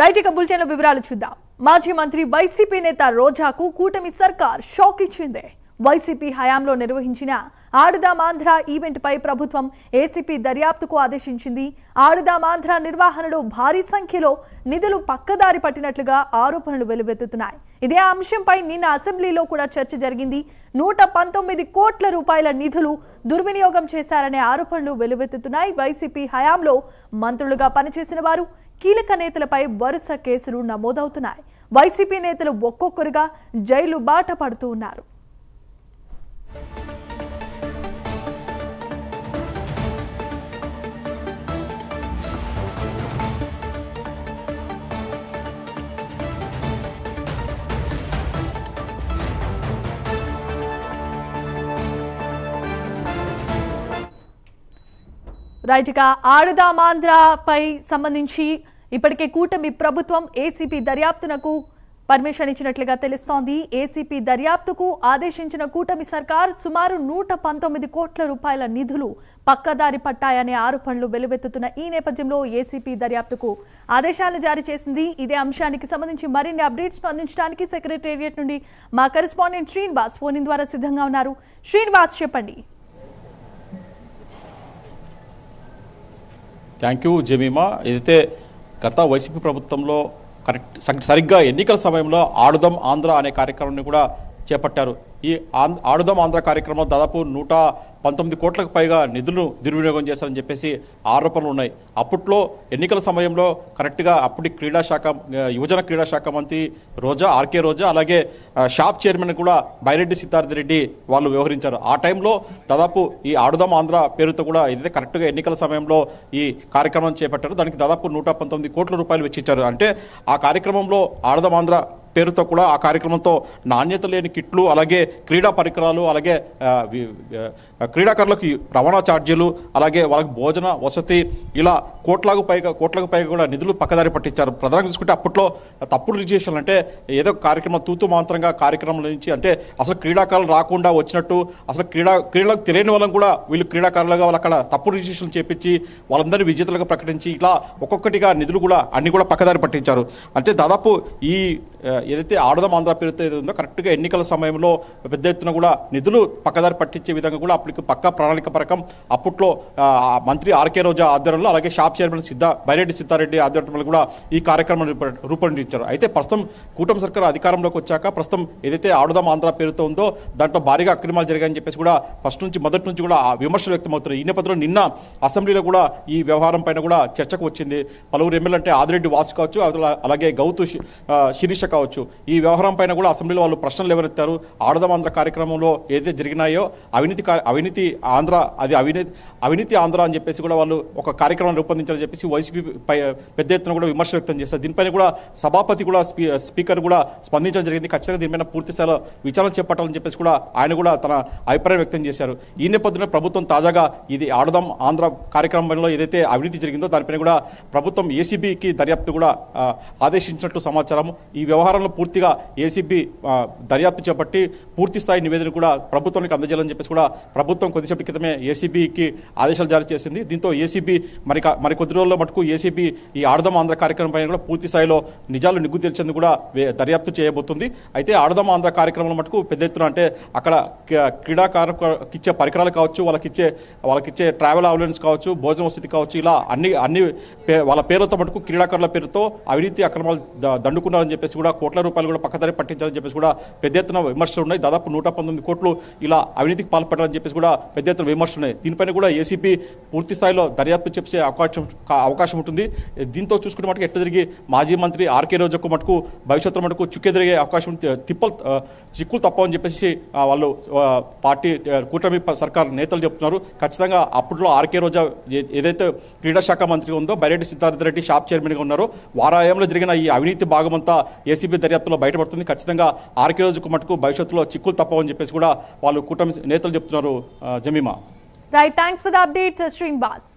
Right ఇక బులెటిన్ల వివరాలు చూద్దాం. మాజీ మంత్రి వైసీపీ నేత రోజాకు కూటమి సర్కార్ షాక్ ఇచ్చింది. వైసీపీ హయాంలో నిర్వహించిన ఆడుదాం ఆంధ్ర ఈవెంట్ పై ప్రభుత్వం ఏసీపీ దర్యాప్తుకు ఆదేశించింది. ఆడుదాం ఆంధ్ర నిర్వహణలో భారీ సంఖ్యలో నిధులు పక్కదారి పట్టినట్లుగా ఆరోపణలు వెలువెత్తుతున్నాయి. ఇదే అంశంపై నిన్న అసెంబ్లీలో కూడా చర్చ జరిగింది. నూట పంతొమ్మిది కోట్ల రూపాయల నిధులు దుర్వినియోగం చేశారనే ఆరోపణలు వెలువెత్తుతున్నాయి. వైసీపీ హయాంలో మంత్రులుగా పనిచేసిన వారు కీలక నేతలపై వరుస కేసులు నమోదవుతున్నాయి. వైసీపీ నేతలు ఒక్కొక్కరుగా జైలు బాట పడుతూ ఉన్నారు. రైట్ ఇక ఆడుదామాంధ్రపై సంబంధించి ఇప్పటికే కూటమి ప్రభుత్వం ఏసీపీ దర్యాప్తునకు పర్మిషన్ ఇచ్చినట్లుగా తెలుస్తోంది. ఏసీపీ దర్యాప్తుకు ఆదేశించిన కూటమి సర్కార్ సుమారు నూట పంతొమ్మిది కోట్ల రూపాయల నిధులు పక్కదారి పట్టాయనే ఆరోపణలు వెలువెత్తుతున్న ఈ నేపథ్యంలో ఏసీపీ దర్యాప్తుకు ఆదేశాలు జారీ చేసింది. ఇదే అంశానికి సంబంధించి మరిన్ని అప్డేట్స్ అందించడానికి సెక్రటేరియట్ నుండి మా కరెస్పాండెంట్ శ్రీనివాస్ ఫోన్ ద్వారా సిద్ధంగా ఉన్నారు. శ్రీనివాస్ చెప్పండి. థ్యాంక్ యూ జమీమా ఏదైతే గత వైసీపీ ప్రభుత్వంలో కరెక్ట్ సరిగ్గా ఎన్నికల సమయంలో ఆడుదాం ఆంధ్ర అనే కార్యక్రమాన్ని కూడా చేపట్టారు. ఈ ఆడుదాం ఆంధ్ర కార్యక్రమంలో దాదాపు నూట పంతొమ్మిది కోట్లకు పైగా నిధులు దుర్వినియోగం చేశారని చెప్పేసి ఆరోపణలు ఉన్నాయి. అప్పట్లో ఎన్నికల సమయంలో కరెక్ట్గా అప్పటి క్రీడా శాఖ యువజన క్రీడా శాఖ మంత్రి రోజా ఆర్కే రోజా అలాగే షాప్ చైర్మన్ కూడా బైరెడ్డి సిద్ధార్థ రెడ్డి వాళ్ళు వ్యవహరించారు. ఆ టైంలో దాదాపు ఈ ఆడుదాం ఆంధ్ర పేరుతో కూడా ఏదైతే కరెక్ట్గా ఎన్నికల సమయంలో ఈ కార్యక్రమం చేపట్టారు దానికి దాదాపు నూట పంతొమ్మిది కోట్ల రూపాయలు వెచ్చించారు అంటే ఆ కార్యక్రమంలో ఆడుదాం ఆంధ్ర పేరుతో కూడా ఆ కార్యక్రమంతో నాణ్యత లేని కిట్లు అలాగే క్రీడా పరికరాలు అలాగే క్రీడాకారులకు రవాణా ఛార్జీలు అలాగే వాళ్ళకి భోజన వసతి ఇలా కోట్లకు పైగా కోట్లకు పైగా కూడా నిధులు పక్కదారి పట్టించారు. ప్రధానంగా చూసుకుంటే అప్పట్లో తప్పుడు రిజిస్ట్రేషన్ అంటే ఏదో కార్యక్రమం తూతు మాత్రంగా కార్యక్రమం నుంచి అంటే అసలు క్రీడాకారులు రాకుండా వచ్చినట్టు అసలు క్రీడా క్రీడలకు తెలియని వాళ్ళని కూడా వీళ్ళు క్రీడాకారులుగా వాళ్ళు అక్కడ తప్పుడు రిజిస్ట్రేషన్ చేపించి వాళ్ళందరినీ విజేతలుగా ప్రకటించి ఇట్లా ఒక్కొక్కటిగా నిధులు కూడా అన్ని కూడా పక్కదారి పట్టించారు. అంటే దాదాపు ఈ ఏదైతే ఆడదాం ఆంధ్ర పేరుతో ఏదో ఉందో కరెక్ట్గా ఎన్నికల సమయంలో పెద్ద ఎత్తున కూడా నిధులు పక్కదారి పట్టించే విధంగా కూడా అప్పటికి పక్క ప్రణాళిక పరకం అప్పట్లో మంత్రి ఆర్కే రోజా ఆధ్వర్యంలో అలాగే షాప్ చైర్మన్ సిద్ధ బైరెడ్డి సిద్ధారెడ్డి ఆధ్వర్యంలో కూడా ఈ కార్యక్రమం రూప- రూపొందించారు. అయితే ప్రస్తుతం కూటమి సర్కార్ అధికారంలోకి వచ్చాక ప్రస్తుతం ఏదైతే ఆడదాం ఆంధ్ర పేరుతో ఉందో దాంట్లో భారీగా అక్రమాలు జరిగాయని చెప్పేసి కూడా ఫస్ట్ నుంచి మొదటి నుంచి కూడా ఆ విమర్శలు వ్యక్తమవుతున్నాయి. ఈ నేపథ్యంలో నిన్న అసెంబ్లీలో కూడా ఈ వ్యవహారం పైన కూడా చర్చకు వచ్చింది. పలువురు ఎమ్మెల్యే అంటే ఆదిరెడ్డి వాసు కావచ్చు అలాగే గౌతు శి- శిరీష కావచ్చు. ఈ వ్యవహారం పైన కూడా అసెంబ్లీలో వాళ్ళు ప్రశ్నలు ఎవరెత్తారు ఆడదాం ఆంధ్ర కార్యక్రమంలో ఏదైతే జరిగినాయో అవినీతి అవినీతి ఆంధ్ర అది అవినీతి అవినీతి ఆంధ్ర అని చెప్పేసి కూడా వాళ్ళు ఒక కార్యక్రమం రూపొందించారని చెప్పేసి వైసీపీ పై పెద్ద ఎత్తున కూడా విమర్శ వ్యక్తం చేస్తారు దీనిపైన కూడా సభాపతి కూడా స్పీకర్ కూడా స్పందించడం జరిగింది. ఖచ్చితంగా దీనిపైన పూర్తిస్థాయిలో విచారణ చేపట్టాలని చెప్పేసి కూడా ఆయన కూడా తన అభిప్రాయం వ్యక్తం చేశారు. ఈ నేపథ్యంలో ప్రభుత్వం తాజాగా ఇది ఆడదాం ఆంధ్ర కార్యక్రమంలో ఏదైతే అవినీతి జరిగిందో దానిపైన కూడా ప్రభుత్వం ఏసీబీకి దర్యాప్తు కూడా ఆదేశించినట్టు సమాచారం ఈ వ్యవహారంలో పూర్తిగా ఏసీబీ దర్యాప్తు చేపట్టి పూర్తి స్థాయి నివేదన కూడా ప్రభుత్వానికి అందజేయాలని చెప్పేసి కూడా ప్రభుత్వం కొద్దిసేపటి క్రితమే ఏసీబీకి ఆదేశాలు జారీ చేసింది. దీంతో ఏసీబీ మరి మరి కొద్ది రోజుల్లో మటుకు ఏసీబీ ఈ ఆడదాం ఆంధ్ర కార్యక్రమం పైన కూడా పూర్తి స్థాయిలో నిజాలు నిగ్గు తెలిసేందుకు కూడా దర్యాప్తు చేయబోతుంది. అయితే ఆడదాం ఆంధ్ర కార్యక్రమంలో మటుకు పెద్ద ఎత్తున అంటే అక్కడ క్రీడాకారులకు ఇచ్చే పరికరాలు కావచ్చు వాళ్ళకి ఇచ్చే వాళ్ళకి ఇచ్చే ట్రావెల్ అలవెన్స్ కావచ్చు భోజన వసతి కావచ్చు ఇలా అన్ని అన్ని పే- వాళ్ళ పేర్లతో మటుకు క్రీడాకారుల పేరుతో అవినీతి అక్రమాలు దండుకున్నారని చెప్పేసి కూడా కోట్ల రూపాయలు కూడా పక్కదారి పట్టించాలని చెప్పేసి కూడా పెద్ద ఎత్తున విమర్శలు ఉన్నాయి. దాదాపు నూట పంతొమ్మిది కోట్లు ఇలా అవినీతికి పాల్పడాలని చెప్పేసి కూడా పెద్ద ఎత్తున విమర్శలు ఉన్నాయి. దీనిపైన కూడా ఏసీపీ పూర్తి స్థాయిలో దర్యాప్తు చేసే అవకాశం అవకాశం ఉంటుంది. దీంతో చూసుకుంటే మటుకు ఎట్ట తిరిగి మాజీ మంత్రి ఆర్కే రోజుకు మటుకు భవిష్యత్తులో మటుకు చుక్కెదిరిగే అవకాశం తిప్పలు చిక్కులు తప్పవని చెప్పేసి వాళ్ళు పార్టీ కూటమి సర్కార్ నేతలు చెప్తున్నారు. ఖచ్చితంగా అప్పట్లో ఆర్కే రోజా ఏదైతే క్రీడా శాఖ మంత్రి ఉందో బైరెడ్డి సిద్ధార్థ రెడ్డి షాప్ చైర్మన్గా ఉన్నారో. వారాయంలో జరిగిన ఈ అవినీతి భాగమంతా ఏసీబీ దర్యాప్తులో బయటపడుతుంది. ఖచ్చితంగా ఆర్కే రోజుకు మటుకు భవిష్యత్తులో చిక్కులు తప్పవని చెప్పేసి కూడా వాళ్ళు కూటమి నేతలు చెప్తున్నారు Jemima. Right thanks for the updates Srinivas